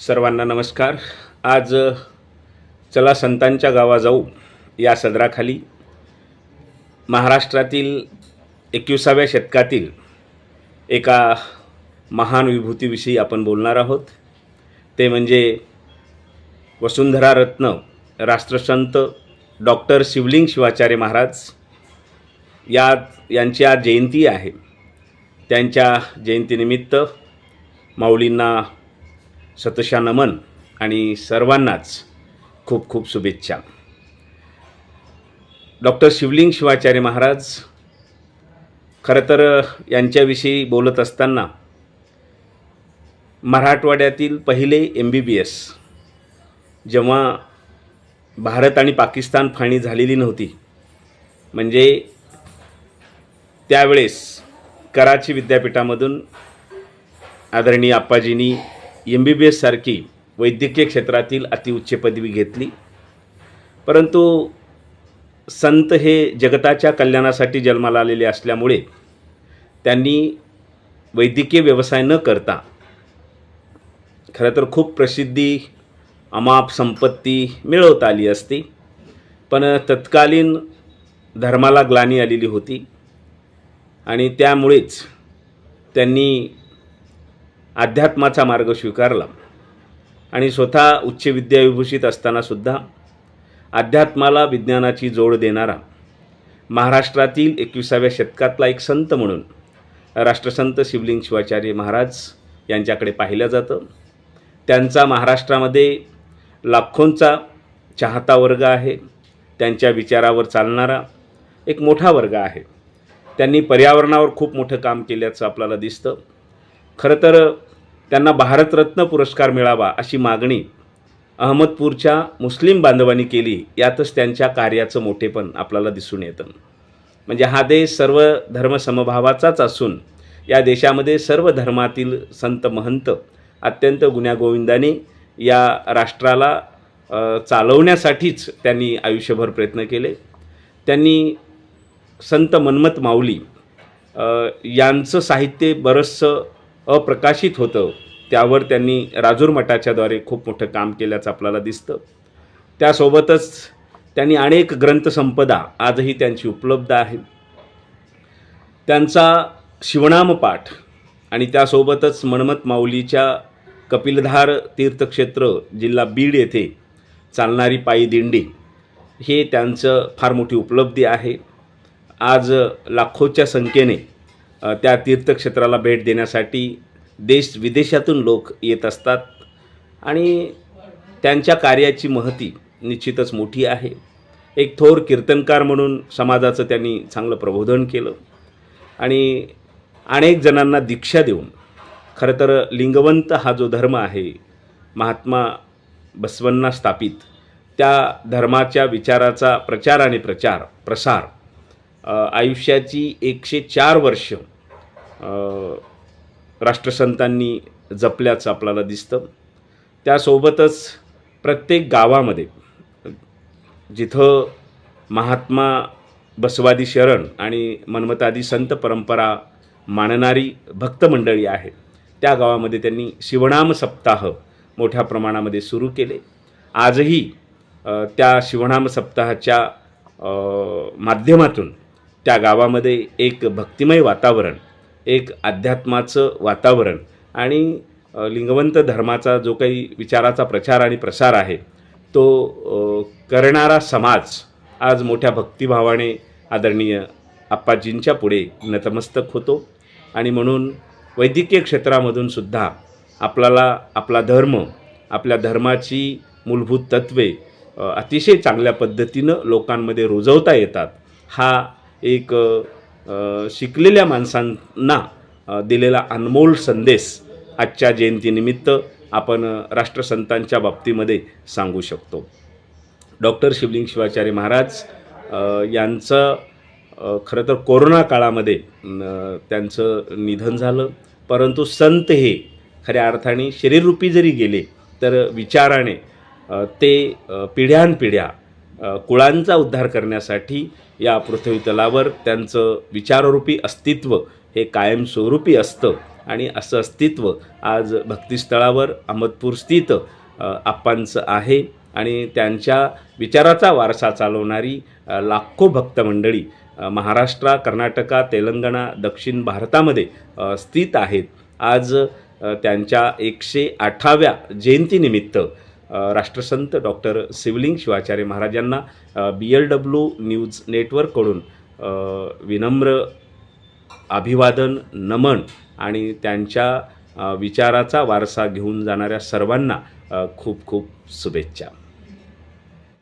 सर्वांना नमस्कार. आज चला संतांच्या गावा जाऊ या सदराखाली. महाराष्ट्रातील एकविसाव्या शतकातील एका महान विभूतीविषयी आपण बोलणार आहोत. ते म्हणजे वसुंधरा रत्न राष्ट्रसंत डॉक्टर शिवलिंग शिवाचार्य महाराज. या यांची आज जयंती आहे. त्यांच्या जयंतीनिमित्त माऊलींना सतशा नमन आणि सर्वांनाच खूप खूप शुभेच्छा. डॉक्टर शिवलिंग शिवाचार्य महाराज खरं तर यांच्याविषयी बोलत असताना मराठवाड्यातील पहिले एम बी बी एस जेव्हा भारत आणि पाकिस्तान फाळणी झालेली नव्हती म्हणजे त्यावेळेस कराची विद्यापीठामधून आदरणीय आप्पाजींनी एम बी बी एससारखी वैद्यकीय क्षेत्रातील अतिउच्च पदवी घेतली. परंतु संत हे जगताच्या कल्याणासाठी जन्माला आलेले असल्यामुळे त्यांनी वैद्यकीय व्यवसाय न करता खरं तर खूप प्रसिद्धी अमाप संपत्ती मिळवता आली असती. पण तत्कालीन धर्माला ग्लानी आलेली होती. आणि त्यामुळेच त्यांनी अध्यात्माचा मार्ग स्वीकारला. आणि स्वतः उच्च विद्याविभूषित असतानासुद्धा अध्यात्माला विज्ञानाची जोड देणारा महाराष्ट्रातील एकविसाव्या शतकातला एक संत म्हणून राष्ट्रसंत शिवलिंग शिवाचार्य महाराज यांच्याकडे पाहिलं जातं. त्यांचा महाराष्ट्रामध्ये लाखोंचा चाहता वर्ग आहे. त्यांच्या विचारावर चालणारा एक मोठा वर्ग आहे. त्यांनी पर्यावरणावर खूप मोठं काम केल्याचं आपल्याला दिसतं. खरं तर त्यांना भारतरत्न पुरस्कार मिळावा अशी मागणी अहमदपूरच्या मुस्लिम बांधवांनी केली यातच त्यांच्या कार्याचं मोठेपण आपल्याला दिसून येतं. म्हणजे हा देश सर्व धर्मसमभावाचाच असून या देशामध्ये सर्व धर्मातील संत महंत अत्यंत गुण्यागोविंदाने या राष्ट्राला चालवण्यासाठीच त्यांनी आयुष्यभर प्रयत्न केले. त्यांनी संत मन्मथ माऊली यांचं साहित्य बरंचसं अप्रकाशित होतं. त्यावर त्यांनी राजूर मठाच्याद्वारे खूप मोठं काम केल्याचं आपल्याला दिसतं. त्यासोबतच त्यांनी अनेक ग्रंथसंपदा आजही त्यांची उपलब्ध आहे त्यांचा शिवनामपाठ आणि त्यासोबतच मणमत माऊलीच्या कपिलधार तीर्थक्षेत्र जिल्हा बीड येथे चालणारी पायी दिंडी हे त्यांचं फार मोठी उपलब्धी आहे. आज लाखोच्या संख्येने त्या तीर्थक्षेत्राला भेट देण्यासाठी देश विदेशातून लोक येत असतात. आणि त्यांच्या कार्याची महती निश्चितच मोठी आहे. एक थोर कीर्तनकार म्हणून समाजाचं त्यांनी चांगलं प्रबोधन केलं. आणि अनेक जणांना दीक्षा देऊन खरं तर लिंगवंत हा जो धर्म आहे महात्मा बसवन्ना स्थापित त्या धर्माच्या विचाराचा प्रचार आणि प्रचार प्रसार आयुष्याची एकशे चार वर्ष राष्ट्रसंतांनी जपल्याचं आपल्याला दिसतं. त्यासोबतच प्रत्येक गावामध्ये जिथं महात्मा बसवादी शरण आणि मन्मतादी संत परंपरा मानणारी भक्तमंडळी आहे त्या गावामध्ये त्यांनी शिवनाम सप्ताह मोठ्या प्रमाणामध्ये सुरू केले. आजही त्या शिवनाम सप्ताहाच्या माध्यमातून त्या गावामध्ये एक भक्तिमय वातावरण एक अध्यात्माचं वातावरण आणि लिंगवंत धर्माचा जो काही विचाराचा प्रचार आणि प्रसार आहे तो करणारा समाज आज मोठ्या भक्तिभावाने आदरणीय आप्पाजींच्या पुढे नतमस्तक होतो आणि म्हणून वैद्यकीय क्षेत्रामधून सुद्धा आपल्याला आपला धर्म आपल्या धर्माची मूलभूत तत्वे अतिशय चांगल्या पद्धतीनं लोकांमध्ये रुजवता येतात हा एक शिकलेल्या माणसांना दिलेला अनमोल संदेश आजच्या जयंतीनिमित्त आपण राष्ट्रसंतांच्या बाबतीमध्ये सांगू शकतो. डॉक्टर शिवलिंग शिवाचार्य महाराज यांचं खरं तर कोरोना काळामध्ये त्यांचं निधन झालं. परंतु संत हे खऱ्या अर्थाने शरीररूपी जरी गेले तर विचाराने ते पिढ्यानपिढ्या कुळांचा उद्धार करण्यासाठी या पृथ्वी तलावर त्यांचं विचाररूपी अस्तित्व हे कायमस्वरूपी असतं. आणि असं अस्तित्व आज भक्तिस्थळावर अहमदपूर स्थित आप्पांचं आहे. आणि त्यांच्या विचाराचा वारसा चालवणारी लाखो भक्त मंडळी महाराष्ट्र कर्नाटका तेलंगणा दक्षिण भारतामध्ये स्थित आहेत. आज त्यांच्या एकशे आठाव्या जयंतीनिमित्त राष्ट्रसंत डॉक्टर शिवलिंग शिवाचार्य महाराजांना बी एल डब्ल्यू न्यूज नेटवर्ककडून विनम्र अभिवादन नमन आणि त्यांच्या विचाराचा वारसा घेऊन जाणाऱ्या सर्वांना खूप खूप शुभेच्छा.